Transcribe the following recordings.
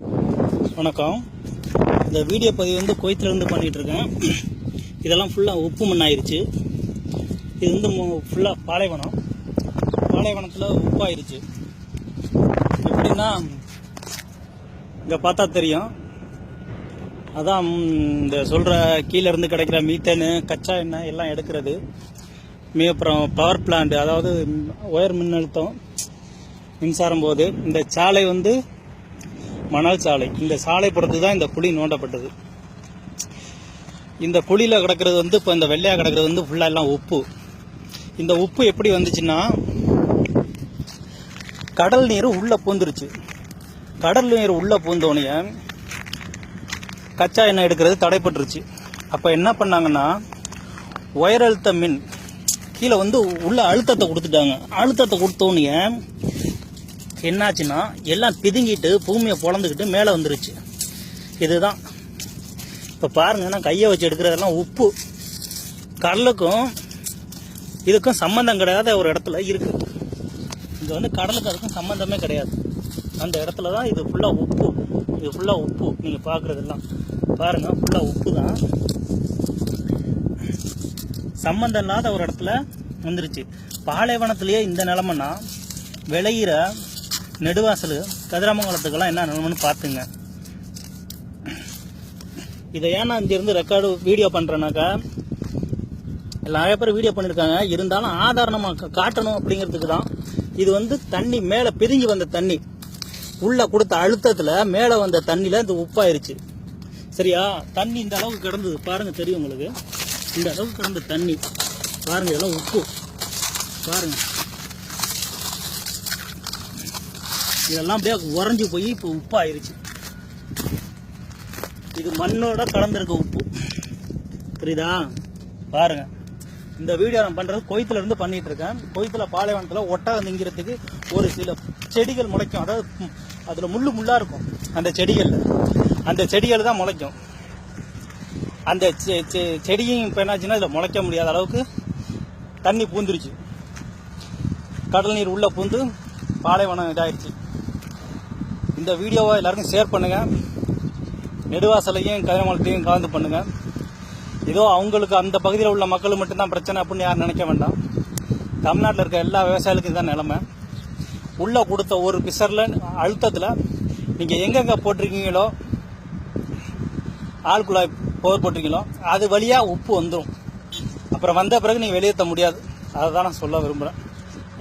வணக்கம். இந்த வீடியோ பதிவு வந்து கோயத்துலேருந்து பண்ணிகிட்ருக்கேன் இருக்கேன் இதெல்லாம் ஃபுல்லாக உப்பு மண் இது வந்து ஃபுல்லாக பாலைவனம். பாலைவனத்தில் உப்பாயிருச்சு. எப்படின்னா இங்கே பார்த்தா தெரியும். அதான் இந்த சொல்கிற கீழேருந்து கிடைக்கிற மீத்தேனு கச்சா எண்ணெய் எல்லாம் எடுக்கிறது. மீ அப்புறம் பவர் பிளான்ட் அதாவது ஒயர் உயர் மின்னழுத்தம் மின்சாரம் போது இந்த சாலை வந்து மணல் சாலை இந்த சாலை பொறுத்து தான் இந்த குழி நோண்டப்பட்டது. இந்த குழியில் கிடக்கிறது வந்து இப்போ இந்த வெள்ளையாக கிடக்கிறது வந்து ஃபுல்லாக எல்லாம் உப்பு. இந்த உப்பு எப்படி வந்துச்சுன்னா கடல் நீர் உள்ளே பூந்துருச்சு. கடல் நீர் உள்ளே பூந்தோடனே கச்சா எண்ணெய் எடுக்கிறது தடைப்பட்டுருச்சு. அப்போ என்ன பண்ணாங்கன்னா உயர் அழுத்த மின் கீழே வந்து உள்ள அழுத்தத்தை கொடுத்துட்டாங்க. அழுத்தத்தை கொடுத்தோன்னே என்னாச்சுன்னா எல்லாம் பிதுங்கிட்டு பூமியை பொழந்துக்கிட்டு மேலே வந்துருச்சு. இதுதான். இப்போ பாருங்க நான் கையை வச்சு எடுக்கிறதெல்லாம் உப்பு. கடலுக்கும் இதுக்கும் சம்மந்தம் கிடையாத ஒரு இடத்துல இருக்கு. இது வந்து கடலுக்கு அதுக்கும் சம்மந்தமே கிடையாது. அந்த இடத்துல தான் இது ஃபுல்லாக உப்பு. இது ஃபுல்லாக உப்பு. நீங்கள் பார்க்குறதெல்லாம் பாருங்கள் ஃபுல்லாக உப்பு தான் சம்மந்தம் இல்லாத ஒரு இடத்துல வந்துருச்சு. பாலைவனத்திலேயே இந்த நிலமன்னா விளையிற நெடுவாசல் கதிராமங்கலத்துக்கெல்லாம் என்ன நிலமைன்னு பார்த்துங்க. இதை ஏன் நான் இங்கேருந்து ரெக்கார்டு வீடியோ பண்ணுறேன்னாக்கா நிறைய பேர் வீடியோ பண்ணியிருக்காங்க. இருந்தாலும் ஆதாரணமாக காட்டணும் அப்படிங்கிறதுக்கு தான். இது வந்து தண்ணி மேலே பிரிஞ்சு வந்த தண்ணி. உள்ளே கொடுத்த அழுத்தத்தில் மேலே வந்த தண்ணியில் இந்த உப்பாயிருச்சு. சரியா? தண்ணி இந்த அளவுக்கு கிடந்தது. பாருங்கள் தெரியும் உங்களுக்கு. இந்த அளவுக்கு கிடந்த தண்ணி. பாருங்கள் இதெல்லாம் உப்பு. பாருங்கள் இதெல்லாம் அப்படியே உறைஞ்சி போய் இப்போ உப்பாயிருச்சு. இது மண்ணோட கலந்துருக்க உப்பு. புரியுதா? பாருங்க. இந்த வீடியோ நான் பண்றது கொய்த்துல இருந்து பண்ணிட்டு இருக்கேன். கொய்த்துல பாலைவனத்துல ஒட்டகம் திங்கிறதுக்கு ஒரு சில செடிகள் முளைக்கும். அதாவது அதில் அதுல முள்ளு முள்ளா இருக்கும். அந்த செடிகளில். அந்த செடிகள் தான் முளைக்கும். அந்த செ- செ- செடியும் இப்போ என்னாச்சுன்னா இதில் முளைக்க முடியாத அளவுக்கு தண்ணி பூந்துருச்சு. கடல் நீர் உள்ள பூந்து பாலைவனம் இதாயிருச்சு. இந்த வீடியோவை எல்லாருக்கும் ஷேர் பண்ணுங்கள் நெடுவாசலையும் கதிரமலத்தையும் கலந்து பண்ணுங்கள் ஏதோ அவங்களுக்கு அந்த பகுதியில் உள்ள மக்கள் மட்டும்தான் பிரச்சனை அப்படின்னு யாரும் நினைக்க வேண்டாம். தமிழ்நாட்டில் இருக்க எல்லா விவசாயிகளுக்கும் இதுதான் நிலமை. உள்ளே கொடுத்த ஒரு பிசரில் அழுத்தத்தில் நீங்கள் எங்கெங்கே போட்டிருக்கீங்களோ ஆள் குழாய் போர் போட்டிருக்கீங்களோ அது வழியாக உப்பு வந்துடும் அப்புறம் வந்த பிறகு நீங்கள் வெளியேற்ற முடியாது. அதை தான் நான் சொல்ல விரும்புகிறேன்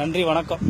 நன்றி வணக்கம்.